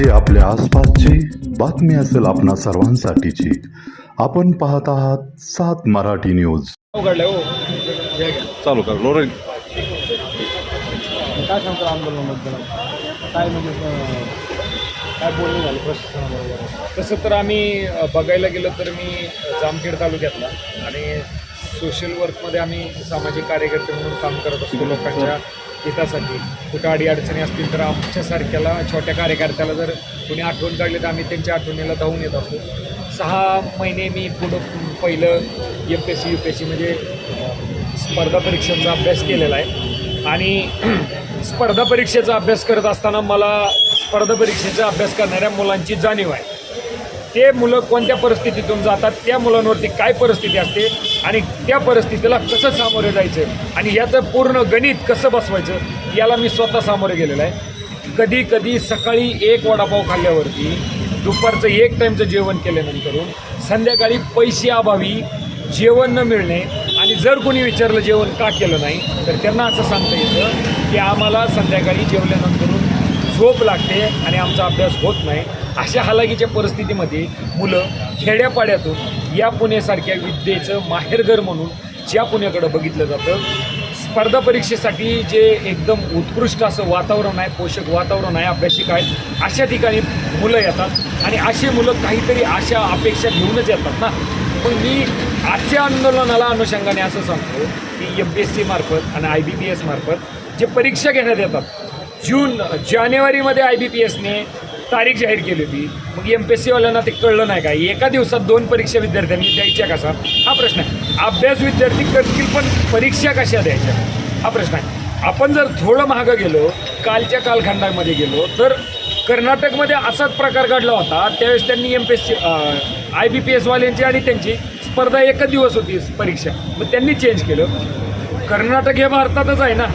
जी आपल्या आसपासची बातमी असेल आपणा सर्वांसाठीची. आपण पाहत आहात सात मराठी न्यूज. उघडलंय हो. चालू कर लोरेल काय सांगतो आंदोलनाबद्दल? काय म्हणजे काय बोलणं झालं प्रशासनाबरोबर तसं तर आम्ही बघायला गेलं तर मी जामखेड तालुक्यातला आणि सोशल वर्कमध्ये आम्ही सामाजिक कार्यकर्ते म्हणून काम करत असतो. लोकांच्या हितासाठी कुठं अडी अडचणी असतील तर आमच्यासारख्याला छोट्या कार्यकर्त्याला जर कोणी आठवण काढली तर आम्ही त्यांच्या आठवणीला धावून येत असतो. सहा महिने मी पुढं पहिलं M P S C U P S C म्हणजे स्पर्धा परीक्षांचा अभ्यास केलेला आहे. आणि स्पर्धा परीक्षेचा अभ्यास करत असताना मला स्पर्धा परीक्षेचा अभ्यास करणाऱ्या मुलांची जाणीव आहे. ते मुलं कोणत्या परिस्थितीतून जातात त्या मुलांवरती काय परिस्थिती असते आणि त्या परिस्थितीला कसं सामोरे जायचं आणि याचं पूर्ण गणित कसं बसवायचं याला मी स्वतः सामोरे गेलेलं आहे. कधी कधी सकाळी एक वडापाव खाल्ल्यावरती दुपारचं एक टाईमचं जेवण केल्यानंतरून संध्याकाळी पैसे अभावी जेवण न मिळणे आणि जर कोणी विचारलं जेवण का केलं नाही तर त्यांना असं सांगता येतं की आम्हाला संध्याकाळी जेवल्यानंतरून झोप लागते आणि आमचा अभ्यास होत नाही. अशा हालाकीच्या परिस्थितीमध्ये मुलं खेड्यापाड्यातून या पुण्यासारख्या विद्येचं माहेरघर म्हणून ज्या पुण्याकडं बघितलं जातं स्पर्धा परीक्षेसाठी जे एकदम उत्कृष्ट असं वातावरण आहे पोषक वातावरण आहे अभ्यासिक आहेत अशा ठिकाणी मुलं येतात. आणि अशी मुलं काहीतरी अशा अपेक्षा घेऊनच येतात ना. पण मी आजच्या आंदोलनाला अनुषंगाने असं सांगतो की एम पी एस सी मार्फत आणि आय बी पी एस मार्फत जे परीक्षा घेण्यात येतात जून जानेवारीमध्ये आय बी पी एसने तारीख जाहीर केली होती. मग एम पी एस सीवाल्यांना ते कळलं नाही का? एका दिवसात दोन परीक्षा विद्यार्थ्यांनी द्यायच्या कसा? हा प्रश्न आहे. अभ्यास विद्यार्थी करतील पण परीक्षा कशा द्यायच्या? हा प्रश्न आहे. आपण जर थोडं मागं गेलो कालच्या कालखंडामध्ये गेलो तर कर्नाटकमध्ये असाच प्रकार घडला होता. त्यावेळेस त्यांनी M P S C I B P एसवाल्यांची आणि त्यांची स्पर्धा एकच दिवस होती परीक्षा. मग त्यांनी चेंज केलं. कर्नाटक हे भारतातच आहे ना?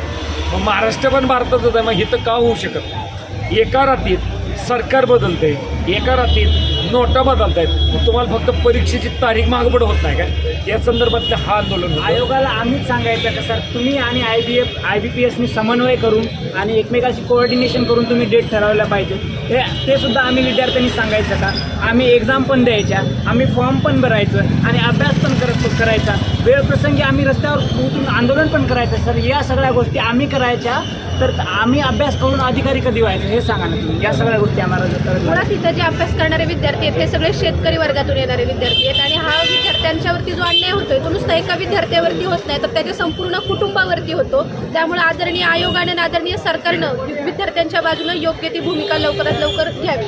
मग महाराष्ट्र पण भारतातच आहे. मग हे तर का होऊ शकत नाही? एका रात्रीत सरकार बदलते एका रात्रीत नोटा बदलत आहेत तुम्हाला फक्त परीक्षेची तारीख मागपड होत नाही का? या संदर्भातलं हा आंदोलन आयोगाला आम्हीच सांगायचं का सर तुम्ही आणि I B F I B P एसनी समन्वय करून आणि एकमेकाशी कोऑर्डिनेशन करून तुम्ही डेट ठरवल्या पाहिजे हे ते सुद्धा आम्ही विद्यार्थ्यांनी सांगायचं का? आम्ही एक्झाम पण द्यायच्या आम्ही फॉर्म पण भरायचं आणि अभ्यास पण करत करायचा. वेळप्रसंगी आम्ही रस्त्यावर उतरून आंदोलन पण करायचं. सर या सगळ्या गोष्टी आम्ही करायच्या. तर आम्ही अभ्यास करून अधिकारी कधी व्हायचं हे सांगा ना तुम्ही. या सगळ्या गोष्टी आम्हाला मुळात इथं जे अभ्यास करणारे विद्यार्थी आहेत हे सगळे शेतकरी वर्गातून येणारे विद्यार्थी आहेत आणि हा विद्यार्थ्यांच्यावरती जो अन्याय होतोय तो नुसता एका विद्यार्थ्यावरती होत नाही तर त्याच्या संपूर्ण कुटुंबावरती होतो. त्यामुळे आदरणीय आयोगाने आणि आदरणीय सरकारनं विद्यार्थ्यांच्या बाजूनं योग्य ती भूमिका लवकरात लवकर घ्यावी.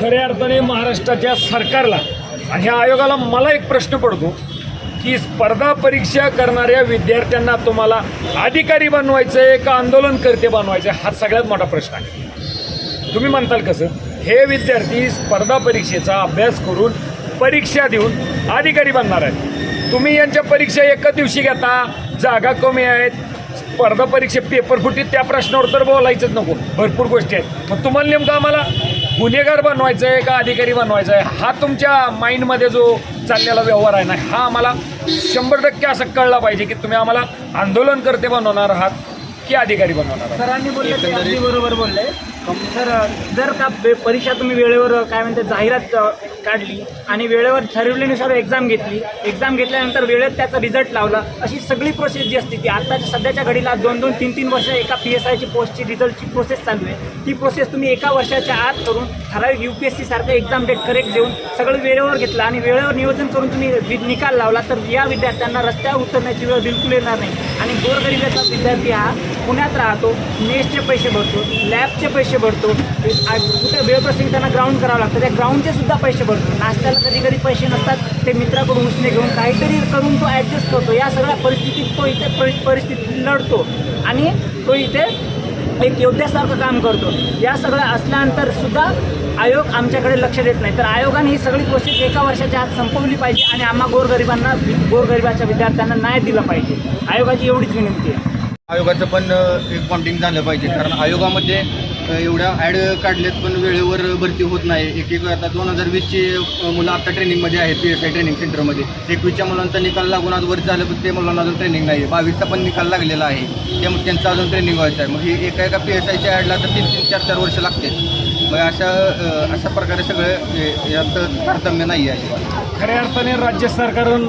खऱ्या अर्थाने महाराष्ट्राच्या सरकारला आणि ह्या आयोगाला मला एक प्रश्न पडतो. की स्पर्धा परीक्षा करणाऱ्या विद्यार्थ्यांना तुम्हाला अधिकारी बनवायचं आहे का आंदोलनकर्ते बनवायचं आहे हा सगळ्यात मोठा प्रश्न आहे. तुम्ही म्हणताल कसं? हे विद्यार्थी स्पर्धा परीक्षेचा अभ्यास करून परीक्षा देऊन अधिकारी बनणार आहेत. तुम्ही यांच्या परीक्षा एका दिवशी घेता जागा कमी आहेत. स्पर्धा परीक्षा पेपर फुटीत त्या प्रश्नावर तर बोलायचंच नको. भरपूर गोष्टी आहेत. मग तुम्हाला नेमकं आम्हाला गुन्हेगार बनवायचं आहे का अधिकारी बनवायचा आहे हा तुमच्या माइंडमध्ये जो चाललेला व्यवहार आहे ना हा आम्हाला शंभर टक्के असं कळला पाहिजे की तुम्ही आम्हाला आंदोलनकर्ते बनवणार आहात की अधिकारी बनवणार आहात. सरांनी बोलले बरोबर बोलले. सर जर का बे- परीक्षा तुम्ही वेळेवर काय म्हणते जाहिरात काढली आणि वेळेवर ठरवल्यानुसार एक्झाम घेतली. एक्झाम घेतल्यानंतर वेळेत त्याचा रिझल्ट लावला. अशी सगळी प्रोसेस जी असते ती आत्ताच्या सध्याच्या घडीला दोन दोन तीन तीन वर्ष एका पी एस आयची पोस्टची रिझल्टची प्रोसेस चालू आहे. ती प्रोसेस तुम्ही एका वर्षाच्या आत करून ठराविक यू पी एस सी सारखं एक्झाम डेट करेक्ट देऊन सगळं वेळेवर घेतलं आणि वेळेवर नियोजन करून तुम्ही निकाल लावला तर या विद्यार्थ्यांना रस्त्यावर उतरण्याची वेळ बिलकुल येणार नाही. आणि गोरगरिबाचा विद्यार्थी हा पुण्यात राहतो मेसचे पैसे भरतो लॅबचे पैसे भरतो. कुठे वेळप्रसंगी त्यांना ग्राउंड करावं लागतं. त्या ग्राउंडचे सुद्धा पैसे भरतो. नाश्त्याला कधी कधी पैसे नसतात. ते मित्राकडून उसने घेऊन काहीतरी करून तो ॲडजस्ट करतो. या सगळ्या परिस्थितीत तो इथे परि परिस्थितीत लढतो. आणि तो इथे एक योद्ध्यासारखं काम करतो. या सगळ्या असल्यानंतर सुद्धा आयोग आमच्याकडे लक्ष देत नाही. तर आयोगाने ही सगळी प्रोसेस एका वर्षाच्या आत संपवली पाहिजे आणि आम्हा गोरगरिबांना गोरगरिबाच्या विद्यार्थ्यांना न्याय दिला पाहिजे. आयोगाची एवढीच विनंती आहे. आयोगाचं पण एक बॉन्डिंग झालं पाहिजे. कारण आयोगामध्ये एवढ्या ॲड काढलेत पण वेळेवर भरती होत नाही. एक एक आता दोन हजार वीसची मुलं आता ट्रेनिंगमध्ये आहेत पी एस आय ट्रेनिंग सेंटरमध्ये एकवीसच्या मुलांचा निकाल लागून आज वर झालं पण ते मुलांना अजून ट्रेनिंग नाही आहे बावीसचा पण निकाल लागलेला आहे. त्यामुळे त्यांचं अजून ट्रेनिंग व्हायचं आहे. मग हे एका एका पी एस आयच्या ॲडला तर तीन तीन चार चार वर्ष लागते मग अशा अशा प्रकारे सगळं याचं तारतम्य नाही आहे. खऱ्या अर्थाने राज्य सरकारन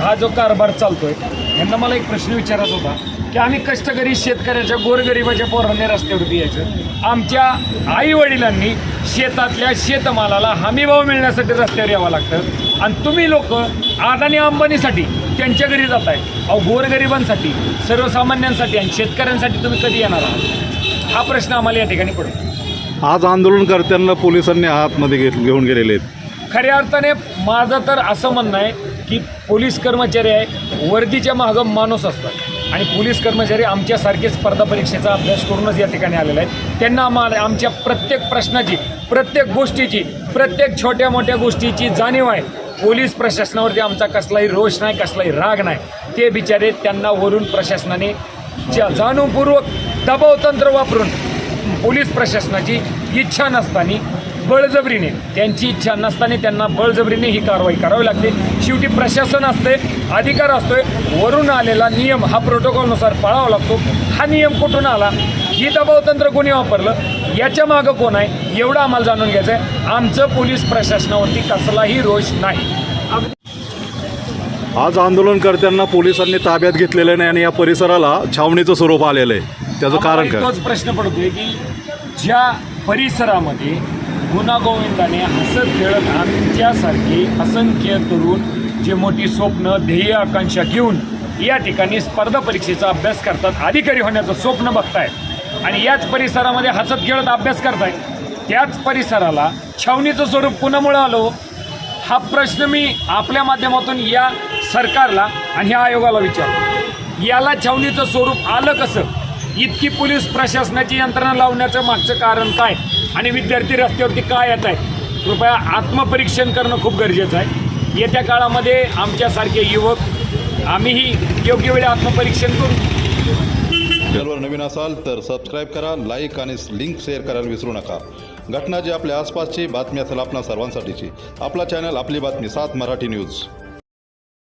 हा जो कारभार चालतो आहे यांना मला एक प्रश्न विचारायचा होता. की आम्ही कष्टकरी शेतकऱ्याच्या गोरगरिबाच्या पोरांनी रस्त्यावरती यायचं आमच्या आई वडिलांनी शेतातल्या शेतमालाला हमीभाव मिळण्यासाठी रस्त्यावर यावं लागतं. आणि तुम्ही लोक अदानी अंबानीसाठी त्यांच्या घरी जाताय. अहो गोरगरिबांसाठी सर्वसामान्यांसाठी आणि शेतकऱ्यांसाठी तुम्ही कधी येणार आहात? हा प्रश्न आम्हाला या ठिकाणी पडतो. आज आंदोलनकर्त्यांना पोलिसांनी आतमध्ये घेत घेऊन गेलेले आहेत. खऱ्या अर्थाने माझं तर असं म्हणणं आहे की पोलीस कर्मचारी आहे वर्दीच्या मागं माणूस असतात. आणि पोलीस कर्मचारी आमच्यासारखे स्पर्धा परीक्षेचा अभ्यास करूनच या ठिकाणी आलेले आहेत. त्यांना आम्हाला आमच्या प्रत्येक प्रश्नाची प्रत्येक गोष्टीची प्रत्येक छोट्या मोठ्या गोष्टीची जाणीव आहे. पोलीस प्रशासनावरती आमचा कसलाही रोष नाही कसलाही राग नाही. ते बिचारे त्यांना वरून प्रशासनाने ज्या दबावतंत्र वापरून पोलीस प्रशासनाची इच्छा नसताना बळजबरीने त्यांची इच्छा नसताना त्यांना बळजबरीने ही कारवाई करावी लागते. शेवटी प्रशासन असते अधिकार असतोय वरून आलेला नियम हा प्रोटोकॉलनुसार पाळावा लागतो. हा नियम कुठून आला? ही दबावतंत्र कोणी वापरलं? याच्या मागं कोण आहे? एवढं आम्हाला जाणून घ्यायचं आहे आमचं पोलीस प्रशासनावरती कसलाही रोष नाही. आज आंदोलनकर्त्यांना पोलिसांनी ताब्यात घेतलेलं नाही आणि या परिसराला छावणीचं स्वरूप आलेलं आहे. त्याचं कारण काय? तोच प्रश्न पडतोय की ज्या परिसरामध्ये गुणागोविंदाने हसत खेळत आमच्यासारखे असंख्य तरुण जे मोठी स्वप्न ध्येय आकांक्षा घेऊन या ठिकाणी स्पर्धा परीक्षेचा अभ्यास करतात. अधिकारी होण्याचं स्वप्न बघताय आणि याच परिसरामध्ये हसत खेळत अभ्यास करताय त्याच परिसराला छावणीचं स्वरूप कुणामुळं आलो हो? हा? प्रश्न मी आपल्या माध्यमातून या सरकारला आणि ह्या आयोगाला विचारतो. याला छावणीचं स्वरूप आलं कसं? इतकी पोलीस प्रशासनाची यंत्रणा लावण्याचं मागचं कारण काय? आणि विद्यार्थी रस्त्यावरती काय येत आहे कृपया आत्मपरीक्षण करणं खूप गरजेचं आहे. येत्या काळामध्ये आमच्यासारखे युवक आम्हीही योग्य वेळी आत्मपरीक्षण करू. चॅनलवर नवीन असाल तर सबस्क्राईब करा लाईक आणि लिंक शेअर करायला विसरू नका. घटना जी आपल्या आसपासची बातमी असेल आपणा सर्वांसाठीची. आपला चॅनल आपली बातमी सात मराठी न्यूज.